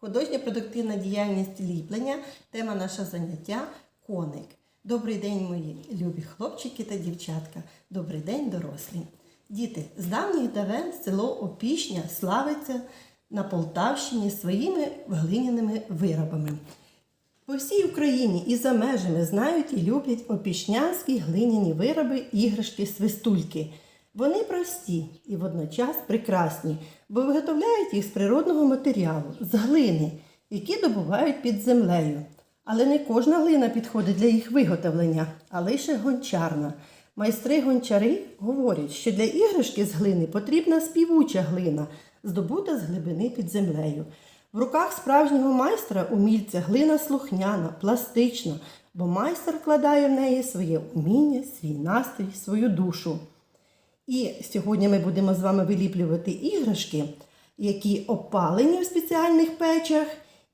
Художня продуктивна діяльність ліплення. Тема наше заняття коник. Добрий день, мої любі хлопчики та дівчатка. Добрий день, дорослі. Діти, з давніх давен село Опішня славиться на Полтавщині своїми глиняними виробами. По всій Україні і за межами знають і люблять опішнянські глиняні вироби, іграшки, свистульки. Вони прості і водночас прекрасні, бо виготовляють їх з природного матеріалу, з глини, які добувають під землею. Але не кожна глина підходить для їх виготовлення, а лише гончарна. Майстри-гончари говорять, що для іграшки з глини потрібна співуча глина, здобута з глибини під землею. В руках справжнього майстра умільця глина слухняна, пластична, бо майстер вкладає в неї своє уміння, свій настрій, свою душу. І сьогодні ми будемо з вами виліплювати іграшки, які опалені в спеціальних печах,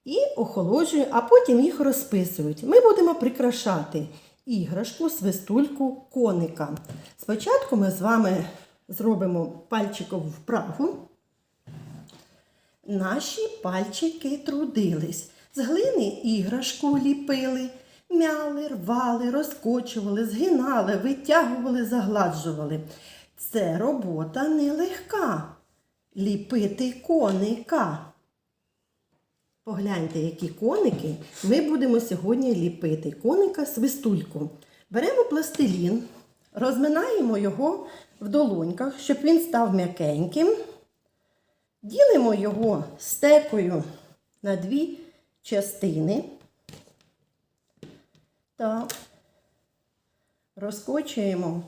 і охолоджують, а потім їх розписують. Ми будемо прикрашати іграшку, свистульку, коника. Спочатку ми з вами зробимо пальчикову вправу. Наші пальчики трудились, з глини іграшку ліпили, мяли, рвали, розкочували, згинали, витягували, загладжували. Це робота нелегка. Ліпити коника. Погляньте, які коники ми будемо сьогодні ліпити. Коника свистульку. Беремо пластилін, розминаємо його в долоньках, щоб він став м'якеньким. Ділимо його стекою на дві частини. Так, розкочуємо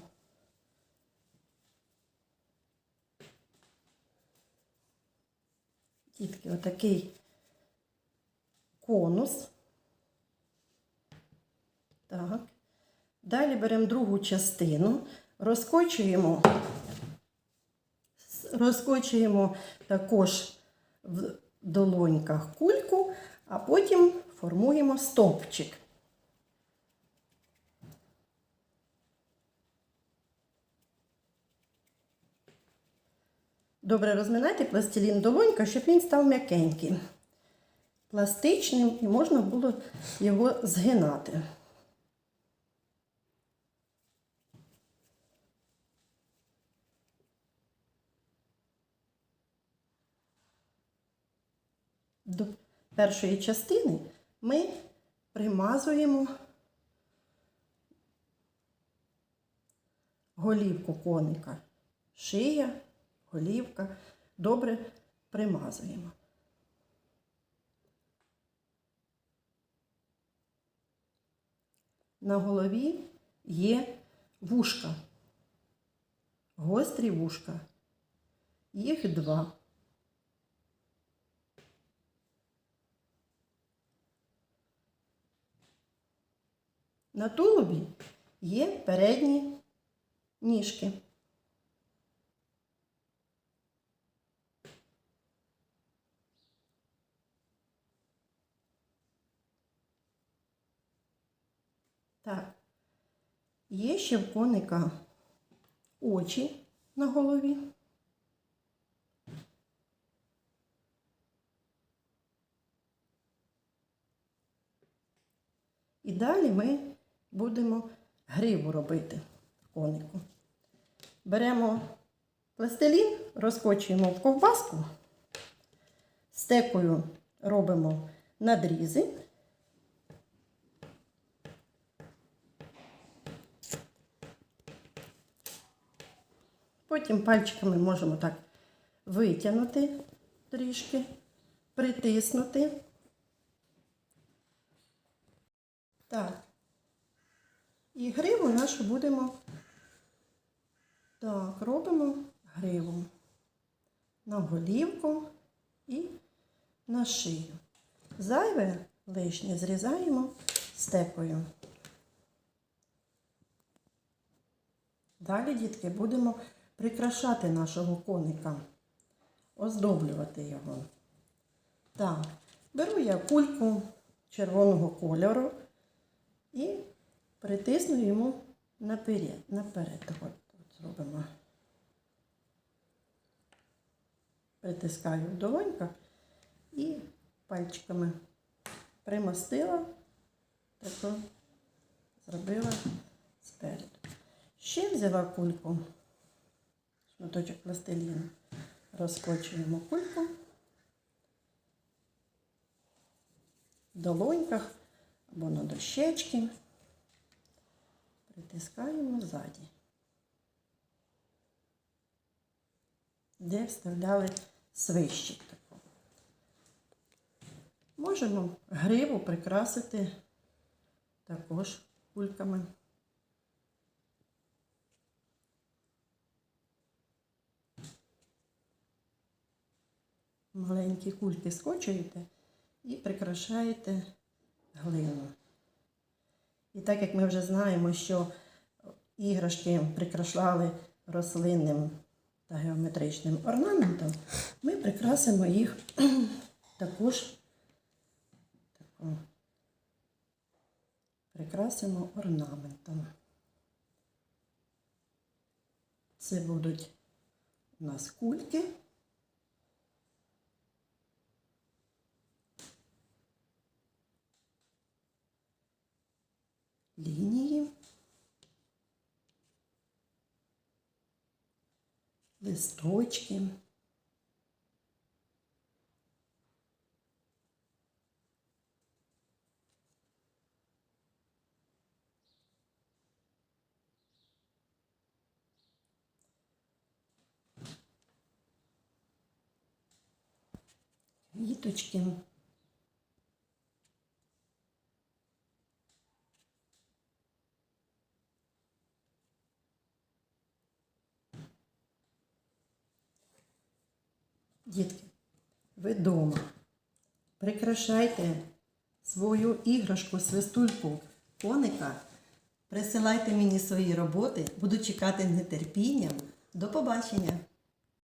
Дітки, отакий конус. Так. Далі беремо другу частину, розкочуємо, розкочуємо також в долоньках кульку, а потім формуємо стовпчик. Добре розминайте пластилін долонька, щоб він став м'якеньким, пластичним і можна було його згинати. До першої частини ми примазуємо голівку коника, шия голівка. Добре примазуємо. На голові є вушка, гострі вушка. Їх два. На тулубі є передні ніжки. Так. Є ще в коника очі на голові. І далі ми будемо гриву робити конику. Беремо пластилін, розкочуємо в ковбаску, стекою робимо надрізи. Потім пальчиками можемо так витягнути трішки, притиснути. Так. І гриву нашу будемо. Так, робимо гриву на голівку і на шию. Зайве лишнє зрізаємо степою. Далі, дітки, будемо прикрашати нашого коника, оздоблювати його. Так, беру я кульку червоного кольору і притисну йому наперед. наперед. От, от зробимо. Притискаю в і пальчиками примостила, тако зробила спереду. Ще взяла кульку, шматочок пластиліну, розкочуємо кульку в долоньках або на дощечки, притискаємо ззаді. Де вставляли свищик такого. Можемо гриву прикрасити також кульками. Маленькі кульки скочуєте і прикрашаєте глину. І так як ми вже знаємо, що іграшки прикрашали рослинним та геометричним орнаментом, ми прикрасимо їх також тако, прикрасимо орнаментом. Це будуть у нас кульки. Лінії. Листочки. Квіточки. Дітки, ви вдома прикрашайте свою іграшку, свистульку, коника. Присилайте мені свої роботи, буду чекати нетерпінням. До побачення!